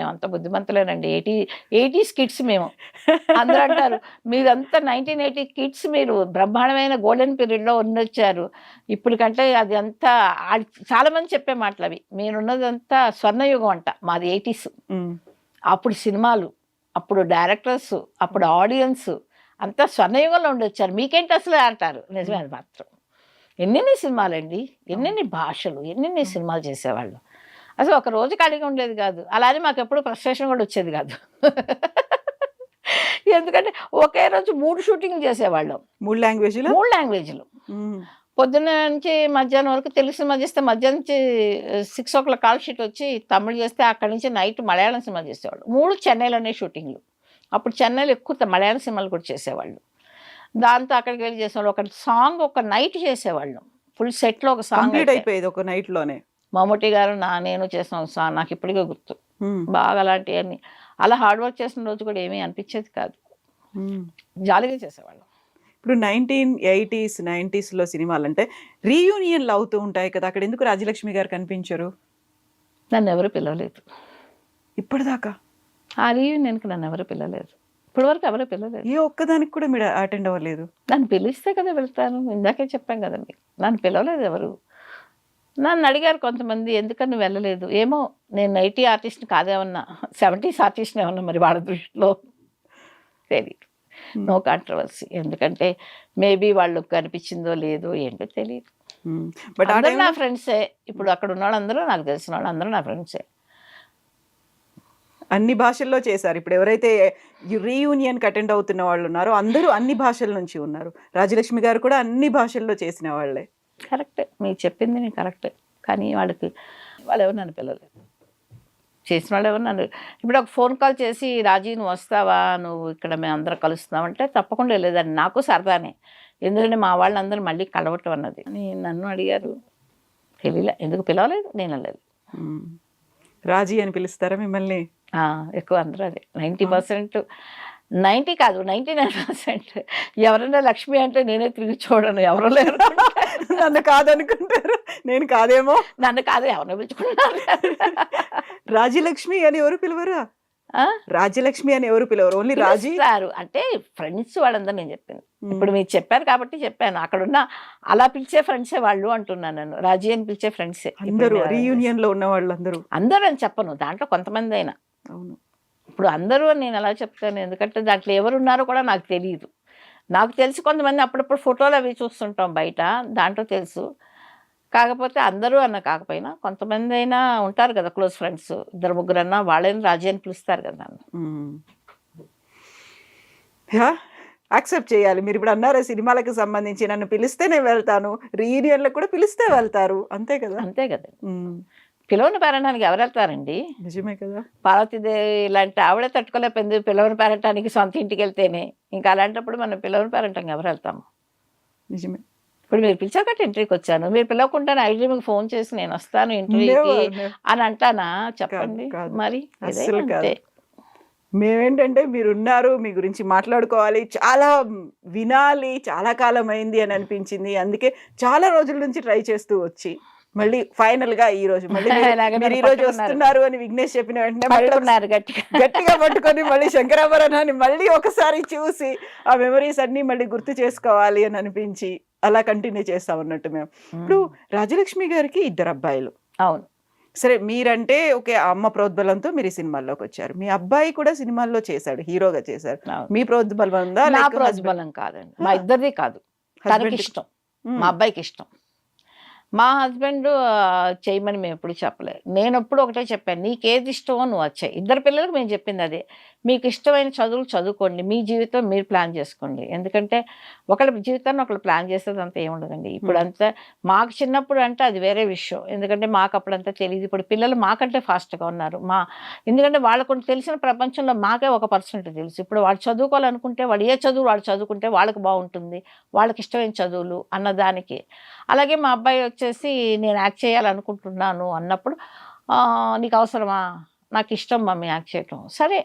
మేము అంత బుద్ధిమంతులేనండి. Eighty eighties kids మేము. అందరూ అంటారు మీరంతా నైన్టీన్ ఎయిటీ కిడ్స్ మీరు బ్రహ్మాండమైన గోల్డెన్ పీరియడ్లో ఉండొచ్చారు ఇప్పుడు కంటే అది అంతా ఆ- చాలా మంది చెప్పే మాటలు అవి మీరున్నదంతా స్వర్ణయుగం అంట మాది ఎయిటీస్. అప్పుడు సినిమాలు అప్పుడు డైరెక్టర్స్ అప్పుడు ఆడియన్స్ అంతా స్వర్ణయుగంలో ఉండొచ్చారు. మీకేంటి అసలు అంటారు? నిజమే అది మాత్రం. ఎన్నెన్ని సినిమాలండి? ఎన్నెన్ని భాషలు? ఎన్నెన్ని సినిమాలు చేసేవాళ్ళు? అసలు ఒక రోజు ఖాళీగా ఉండేది కాదు. అలానే మాకు ఎప్పుడు ఫ్రస్ట్రేషన్ కూడా వచ్చేది కాదు. ఎందుకంటే ఒకే రోజు మూడు షూటింగ్ చేసేవాళ్ళం. మూడు లాంగ్వేజ్లు మూడు లాంగ్వేజ్లు పొద్దున్న నుంచి మధ్యాహ్నం వరకు తెలుగు సినిమా చేస్తే మధ్యాహ్నం నుంచి six o'clock call sheet వచ్చి తమిళ్ చేస్తే అక్కడి నుంచి నైట్ మలయాళం సినిమా చేసేవాళ్ళు. మూడు చెన్నైలోనే షూటింగ్లు అప్పుడు చెన్నైలో ఎక్కువ మలయాళం సినిమాలు కూడా చేసేవాళ్ళు. దాంతో అక్కడికి వెళ్ళి చేసేవాళ్ళు. ఒక సాంగ్ ఒక నైట్ చేసేవాళ్ళం. ఫుల్ సెట్లో ఒక సాంగ్ అయిపోయేది ఒక నైట్లోనే. మమ్మూటి గారు నా నేను చేసిన సాంగ్ నాకు ఇప్పటికే గుర్తు. బాగా అలాంటివన్నీ అలా హార్డ్ వర్క్ చేసిన రోజు కూడా ఏమీ అనిపించేది కాదు. జాలీగా చేసేవాళ్ళం. ఇప్పుడు నైన్టీన్ ఎయిటీస్ నైన్టీస్లో సినిమాలు అంటే రీయూనియన్లు అవుతూ ఉంటాయి కదా అక్కడ ఎందుకు రాజలక్ష్మి గారు కనిపించరు? నన్ను ఎవరు పిలవలేదు. ఇప్పటిదాకా? ఆ రీయూనియన్కి నన్ను ఎవరు పిలవలేదు. ఇప్పటి వరకు ఎవరు పిలవలేదు. ఏ ఒక్కదానికి కూడా మీరు అటెండ్ అవ్వలేదు? నన్ను పిలిస్తే కదా వెళ్తాను. ఇందాకే చెప్పాం కదా మీకు. నన్ను పిలవలేదు ఎవరు. నన్ను అడిగారు కొంతమంది ఎందుకని వెళ్ళలేదు? ఏమో నేను నైటీ ఆర్టిస్ట్ని కాదేమన్నా సెవెంటీస్ ఆర్టిస్ట్ని ఏమన్నా మరి వాళ్ళ దృష్టిలో? తెలియదు నో కాంట్రవర్సీ. ఎందుకంటే మేబీ వాళ్ళకి కనిపించిందో లేదో ఏంటో తెలియదు బట్ అందరూ నా ఫ్రెండ్సే. ఇప్పుడు అక్కడ ఉన్న వాళ్ళందరూ నాకు తెలిసిన వాళ్ళు అందరూ నా ఫ్రెండ్సే. అన్ని భాషల్లో చేశారు. ఇప్పుడు ఎవరైతే రీయూనియన్ అటెండ్ అవుతున్న వాళ్ళు ఉన్నారో అందరూ అన్ని భాషల నుంచి ఉన్నారు. రాజలక్ష్మి గారు కూడా అన్ని భాషల్లో చేసిన వాళ్ళే. కరెక్టే. మీరు చెప్పింది నేను కరెక్టే. కానీ వాళ్ళకి వాళ్ళు ఎవరు నన్ను పిల్లలేదు చేసిన వాళ్ళు ఎవరు నన్ను ఇప్పుడు ఒక ఫోన్ కాల్ చేసి రాజీ నువ్వు వస్తావా? నువ్వు ఇక్కడ మేము అందరం కలుస్తున్నాం అంటే తప్పకుండా వెళ్ళేదాన్ని. నాకు సరదానే. ఎందుకంటే మా వాళ్ళందరూ మళ్ళీ కలవటం అన్నది. అని నన్ను అడిగారు. తెలియలే ఎందుకు పిలవలేదు? నేను వెళ్ళలేదు. రాజీ అని పిలుస్తారా మిమ్మల్ని? ఎక్కువ అందరూ అదే. నైంటీ పర్సెంట్ నైంటీ కాదు నైంటీ నైన్ పర్సెంట్. ఎవరైనా లక్ష్మి అంటే నేనే తిరిగి చూడను ఎవరు లేరు. నన్ను కాదనుకుంటారు. నేను కాదేమో. నన్ను కాదు ఎవరిని పిలుచుకున్నారు రాజలక్ష్మి అని ఎవరు పిలవరా? ఆ? రాజలక్ష్మి అని ఎవరు పిలవరు? ఓన్లీ రాజీ? పిలుస్తారు అంటే ఫ్రెండ్స్ వాళ్ళందరూ నేను చెప్పింది. ఉమ్. ఇప్పుడు మీరు చెప్పారు కాబట్టి చెప్పాను. అక్కడ ఉన్న అలా పిలిచే ఫ్రెండ్సే వాళ్ళు అంటున్నాను నన్ను రాజీ అని పిలిచే ఫ్రెండ్సే. అందరూ రీయూనియన్లో ఉన్న వాళ్ళందరూ. అందరూ అని చెప్పను. దాంట్లో కొంతమంది అయినా. అవును. ఇప్పుడు అందరూ నేను ఎలా చెప్తాను? ఎందుకంటే దాంట్లో ఎవరు ఉన్నారో కూడా నాకు తెలియదు నాకు తెలిసి కొంతమంది అప్పుడప్పుడు ఫోటోలు అవి చూస్తుంటాం బయట దాంట్లో తెలుసు. కాకపోతే అందరూ అన్న కాకపోయినా కొంతమంది అయినా ఉంటారు కదా క్లోజ్ ఫ్రెండ్స్. ఇద్దరు ముగ్గురు అన్నా వాళ్ళని రాజీ అని పిలుస్తారు కదా యాక్సెప్ట్ చేయాలి. మీరు ఇప్పుడు అన్నారా సినిమాలకు సంబంధించి నన్ను పిలిస్తే నేను వెళ్తాను. రీయూనియన్లకు కూడా పిలిస్తే వెళ్తారు. అంతే కదా? అంతే కదా. పిలవని పేరంటానికి ఎవరు వెళ్తారండి? నిజమే కదా. పార్వతీదేవి ఇలాంటి ఆవిడే తట్టుకోలేకపోయింది పిలవని పేరంటానికి సొంత ఇంటికి వెళ్తేనే. ఇంకా అలాంటప్పుడు మనం పిలవని పేరంటానికి ఎవరు వెళ్తాము నిజమే. ఇప్పుడు మీరు పిలిచాక ఇంటర్వ్యూకి వచ్చాను. మీరు పిలవకుండా ఐడి మీకు ఫోన్ చేసి నేను వస్తాను ఇంటర్వ్యూకి అని అంటానా? చెప్పండి. మరి. అంతే. మేమేంటంటే మీరు ఉన్నారు మీ గురించి మాట్లాడుకోవాలి. చాలా వినాలి చాలా కాలం అయింది అని అనిపించింది. అందుకే చాలా రోజుల నుంచి ట్రై చేస్తూ వచ్చి. మళ్ళీ ఫైనల్గా ఈ రోజు మళ్ళీ మీరు- ఈ రోజు. వస్తున్నారు అని విఘ్నేష్ చెప్పిన వెంటనే గట్టిగా. పట్టుకొని మళ్ళీ శంకరాభరణాన్ని మళ్ళీ ఒకసారి చూసి ఆ మెమరీస్ అన్ని మళ్ళీ గుర్తు చేసుకోవాలి అని అనిపించి అలా కంటిన్యూ చేస్తాం అన్నట్టు మేము. ఇప్పుడు రాజలక్ష్మి గారికి ఇద్దరు అబ్బాయిలు. అవును. సరే మీరంటే ఓకే అమ్మ ప్రోద్బలంతో మీరు ఈ సినిమాల్లోకి వచ్చారు. మీ అబ్బాయి కూడా సినిమాల్లో చేశాడు హీరోగా చేశారు. మీ ప్రోద్బలం ఉందా కాదండి. మా ఇద్దరిది కాదు. తనకి ఇష్టం. మా అబ్బాయికి ఇష్టం. మా హస్బెండ్ చేయమని మేము ఎప్పుడు చెప్పలేదు. నేను ఎప్పుడు ఒకటే చెప్పాను నీకు ఏది ఇష్టమో నువ్వు వచ్చాయి ఇద్దరు పిల్లలకు మేము చెప్పింది అదే. మీకు ఇష్టమైన చదువులు చదువుకోండి. మీ జీవితం మీరు ప్లాన్ చేసుకోండి. ఎందుకంటే ఒకళ్ళ జీవితాన్ని ఒకళ్ళు ప్లాన్ చేసేది అంతా ఏముండదండి. ఇప్పుడు అంతా మాకు చిన్నప్పుడు అంటే అది వేరే విషయం. ఎందుకంటే మాకు అప్పుడంతా తెలియదు ఇప్పుడు పిల్లలు మాకంటే ఫాస్ట్గా ఉన్నారు. మా ఎందుకంటే వాళ్ళకు తెలిసిన ప్రపంచంలో మాకే ఒక పర్సెంట్ తెలుసు. ఇప్పుడు వాళ్ళు చదువుకోవాలనుకుంటే వాళ్ళు ఏ చదువు వాళ్ళు చదువుకుంటే వాళ్ళకి బాగుంటుంది. వాళ్ళకి ఇష్టమైన చదువులు అన్నదానికి. అలాగే మా అబ్బాయి వచ్చేసి నేను యాక్ట్ చేయాలనుకుంటున్నాను అన్నప్పుడు "ఆ, నీకు అవసరమా? నాకు ఇష్టం మమ్మీ యాక్ట్ చేయటం. సరే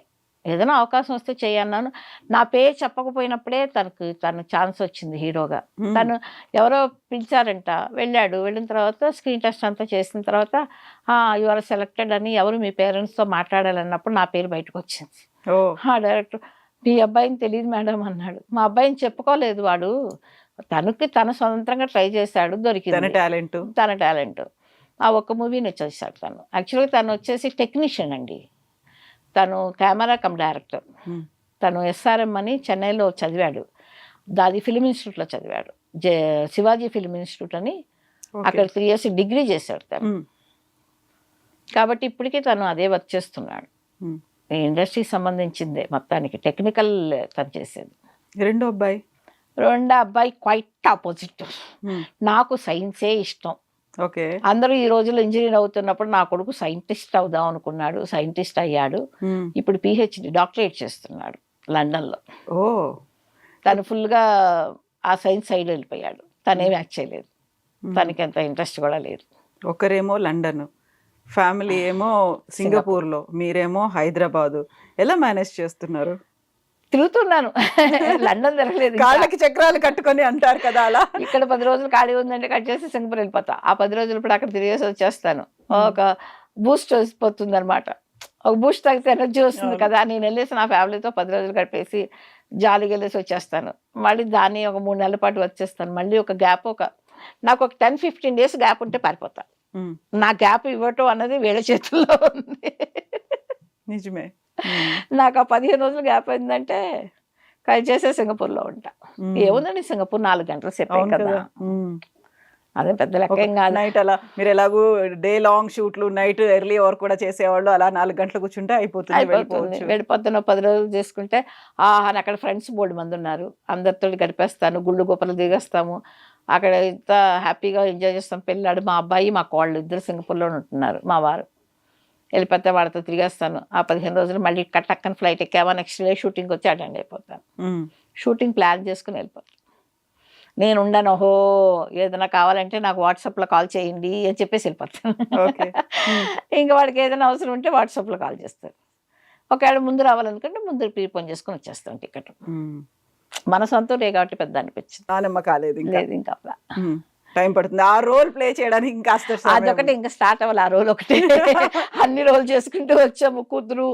ఏదైనా అవకాశం వస్తే చేయన్నాను నా పేరు చెప్పకపోయినప్పుడే తనకు తను ఛాన్స్ వచ్చింది హీరోగా. తను ఎవరో పిలిచారంట వెళ్ళాడు. వెళ్ళిన తర్వాత స్క్రీన్ టెస్ట్ అంతా చేసిన తర్వాత యు ఆర్ సెలెక్టెడ్ అని ఎవరు మీ పేరెంట్స్తో మాట్లాడాలన్నప్పుడు నా పేరు బయటకు వచ్చింది. డైరెక్టర్ మీ అబ్బాయిని తెలియదు మేడం అన్నాడు. మా అబ్బాయిని చెప్పుకోలేదు వాడు. తనకి తన స్వతంత్రంగా ట్రై చేశాడు తన దొరికింది టాలెంట్. తన టాలెంట్. ఆ ఒక్క మూవీని వచ్చేసాడు తను. యాక్చువల్గా తను వచ్చేసి టెక్నీషియన్ అండి. తను కెమెరా కమ్ డైరెక్టర్. తను ఎస్ఆర్ఎం అని చెన్నైలో చదివాడు. దాది ఫిలిం ఇన్స్టిట్యూట్లో చదివాడు. జే శివాజీ ఫిలిం ఇన్స్టిట్యూట్ అని అక్కడ త్రీ ఇయర్స్ డిగ్రీ చేశాడు తను. కాబట్టి ఇప్పటికీ తను అదే వర్క్ చేస్తున్నాడు. ఈ ఇండస్ట్రీకి సంబంధించిందే మొత్తానికి. టెక్నికల్ తను చేసేది. రెండో అబ్బాయి? రెండో అబ్బాయి క్వైట్ ఆపోజిట్. నాకు సైన్సే ఇష్టం. ఓకే. అందరూ ఈ రోజుల్లో ఇంజనీర్ అవుతున్నప్పుడు నా కొడుకు సైంటిస్ట్ అవుదాం అనుకున్నాడు సైంటిస్ట్ అయ్యాడు. ఇప్పుడు పిహెచ్డి డాక్టరేట్ చేస్తున్నాడు లండన్లో. ఓ. తను ఫుల్గా ఆ సైన్స్ సైడ్ వెళ్ళిపోయాడు. తనే మ్యాచ్ చేయలేదు. తనకి అంత ఇంట్రెస్ట్ కూడా లేదు. ఒకరేమో లండన్ ఫ్యామిలీ ఏమో సింగపూర్. లో మీరేమో హైదరాబాదు. ఎలా మేనేజ్ చేస్తున్నారు? తిరుగుతున్నాను. లండన్ తిరగలేదు. ఇంకా. కాళ్ళకి చక్రాలు కట్టుకొని అంటారు కదా అలా. ఇక్కడ పది రోజులు ఖాళీ ఉందంటే కట్ చేసి సింగపూర్ వెళ్ళిపోతా. ఆ పది రోజులు ఇప్పుడు అక్కడ తిరిగేసి వచ్చేస్తాను. ఒక బూస్ట్ వస్తుంది అనమాట ఒక బూస్ట్ తాగితే ఎనర్జీ వస్తుంది. కదా. నేను వెళ్ళేసి నా ఫ్యామిలీతో పది రోజులు గడిపేసి జాలీగా వెళ్ళేసి వచ్చేస్తాను. మళ్ళీ దాన్ని ఒక మూడు నెలల పాటు వచ్చేస్తాను. మళ్ళీ ఒక గ్యాప్ ఒక నాకు ఒక టెన్ ఫిఫ్టీన్ డేస్ గ్యాప్ ఉంటే పారిపోతా. నా గ్యాప్ ఇవ్వటం అన్నది వీళ్ళ చేతుల్లో ఉంది. నిజమే. నాకు ఆ పదిహేను రోజులు గ్యాప్ అయిందంటే కట్ చేసే సింగపూర్లో ఉంటా. ఏముందండి సింగపూర్ నాలుగు గంటలు సేపు కదా. అదే పెద్ద లెక్క కాదు. నైట్ అలా మీరు ఎలాగూ డే లాంగ్ షూట్లు నైట్ ఎర్లీ వర్క్ కూడా చేసేవాళ్ళు అలా నాలుగు గంటలు కూర్చుంటే అయిపోతుంది వెళ్ళిపోతున్న పది రోజులు చేసుకుంటే ఆహా అక్కడ ఫ్రెండ్స్ బోర్డు మంది ఉన్నారు. అందరితో గడిపేస్తాను గుళ్ళు గొప్పలు దిగేస్తాము. అక్కడ ఇంత హ్యాపీగా ఎంజాయ్ చేస్తాం. పెళ్ళాడు మా అబ్బాయి మా కోళ్ళు ఇద్దరు సింగపూర్లో ఉంటున్నారు మా వారు. వెళ్ళిపోతే వాళ్ళతో తిరిగేస్తాను. ఆ పదిహేను రోజులు మళ్ళీ కట్టక్కని ఫ్లైట్ ఎక్కామా నెక్స్ట్ డే షూటింగ్ వచ్చి అటెండ్ అయిపోతాను. షూటింగ్ ప్లాన్ చేసుకుని వెళ్ళిపోతాను నేను ఉండను ఓహో ఏదైనా కావాలంటే నాకు వాట్సాప్లో కాల్ చేయండి అని చెప్పేసి వెళ్ళిపోతాను. ఇంకా వాడికి ఏదైనా అవసరం ఉంటే వాట్సాప్లో కాల్ చేస్తారు. ఒకవేళ ముందు రావాలనుకుంటే ముందు ప్రీపోన్ చేసుకుని వచ్చేస్తాం టికెట్. మన సొంతూరే కాబట్టి పెద్ద అనిపించింది. కాలేదు ఇంకా. టైం పడుతుంది. ఆ రోల్ ప్లే చేయడానికి ఇంకా అదొకటి ఇంకా స్టార్ట్ అవ్వాలి ఆ రోజు ఒకటి. అన్ని రోజులు చేసుకుంటూ వచ్చాము. కూతురు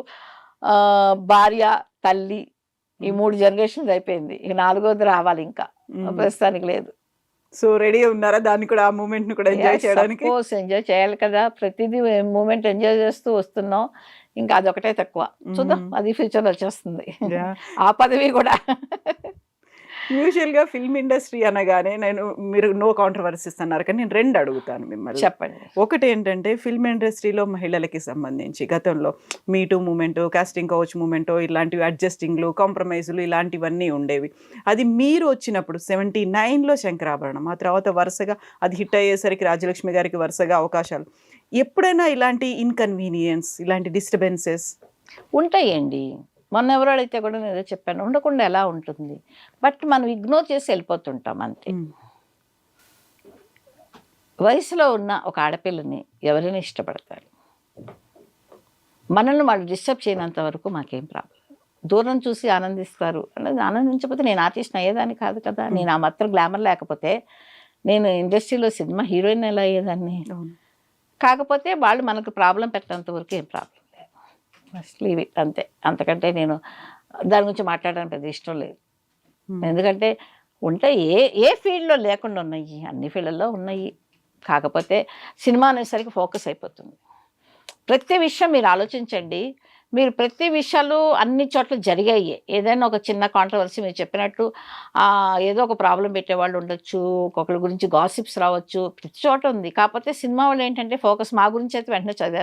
ఆ, భార్య తల్లి ఈ మూడు జనరేషన్స్ అయిపోయింది. ఇక నాలుగోది రావాలి ఇంకా. ప్రస్తుతానికి లేదు. సో రెడీ ఉన్నారా? దాన్ని కూడా ఆ మూమెంట్ని కూడా ఎంజాయ్ చేయడానికి? ఎంజాయ్ చేయాలి కదా. ప్రతిదీ మూమెంట్ ఎంజాయ్ చేస్తూ వస్తున్నాం. ఇంకా అదొకటే తక్కువ. చూద్దాం. అది ఫ్యూచర్ వచ్చేస్తుంది. ఆ పదవి కూడా. యూజువల్గా ఫిల్మ్ ఇండస్ట్రీ అనగానే నేను మీరు నో కాంట్రవర్సీస్ అన్నారు కానీ నేను రెండు అడుగుతాను మిమ్మల్ని. చెప్పండి. ఒకటి ఏంటంటే ఫిల్మ్ ఇండస్ట్రీలో మహిళలకి సంబంధించి గతంలో MeToo movement casting couch movement ఇలాంటివి అడ్జస్టింగ్లు కాంప్రమైజులు ఇలాంటివన్నీ ఉండేవి. అది మీరు వచ్చినప్పుడు సెవెంటీ నైన్లో శంకరాభరణం ఆ తర్వాత వరుసగా అది హిట్ అయ్యేసరికి రాజలక్ష్మి గారికి వరుసగా అవకాశాలు. ఎప్పుడైనా ఇలాంటి ఇన్కన్వీనియన్స్ ఇలాంటి డిస్టర్బెన్సెస్ ఉంటాయండి. మొన్న ఎవరో అడిగితే కూడా నేను చెప్పాను ఉండకుండా ఎలా ఉంటుంది? బట్ మనం ఇగ్నోర్ చేసి వెళ్ళిపోతుంటాం అంతే. వయసులో ఉన్న ఒక ఆడపిల్లని ఎవరైనా ఇష్టపడతారు. మనల్ని వాళ్ళు డిస్టర్బ్ చేయనంత వరకు మాకేం ప్రాబ్లం. దూరం చూసి ఆనందిస్తారు. అనేది ఆనందించకపోతే నేను ఆర్టిస్ట్ అయ్యేదాన్ని కాదు కదా. నేను ఆ మాత్రం గ్లామర్ లేకపోతే నేను ఇండస్ట్రీలో సినిమా హీరోయిన్ ఎలా అయ్యేదాన్ని? కాకపోతే వాళ్ళు మనకు ప్రాబ్లం పెట్టేంత వరకు ఏం ప్రాబ్లం? లీవ్ ఇట్ అంతే. అంతకంటే నేను దాని గురించి మాట్లాడడానికి పెద్ద ఇష్టం లేదు. ఎందుకంటే ఉంటే ఏ ఏ ఫీల్డ్లో లేకుండా ఉన్నాయి అన్ని ఫీల్డ్లో ఉన్నాయి. కాకపోతే సినిమా అనేసరికి ఫోకస్ అయిపోతుంది. ప్రతి విషయం మీరు ఆలోచించండి. మీరు ప్రతి విషయాలు అన్ని చోట్ల జరిగాయి. ఏదైనా ఒక చిన్న కాంట్రవర్సీ మీరు చెప్పినట్టు ఏదో ఒక ప్రాబ్లం పెట్టేవాళ్ళు ఉండొచ్చు ఒక్కొక్కరి గురించి గాసిప్స్ రావచ్చు ప్రతి చోట ఉంది. కాకపోతే సినిమా వాళ్ళు ఏంటంటే ఫోకస్ మా గురించి అయితే వెంటనే చదివే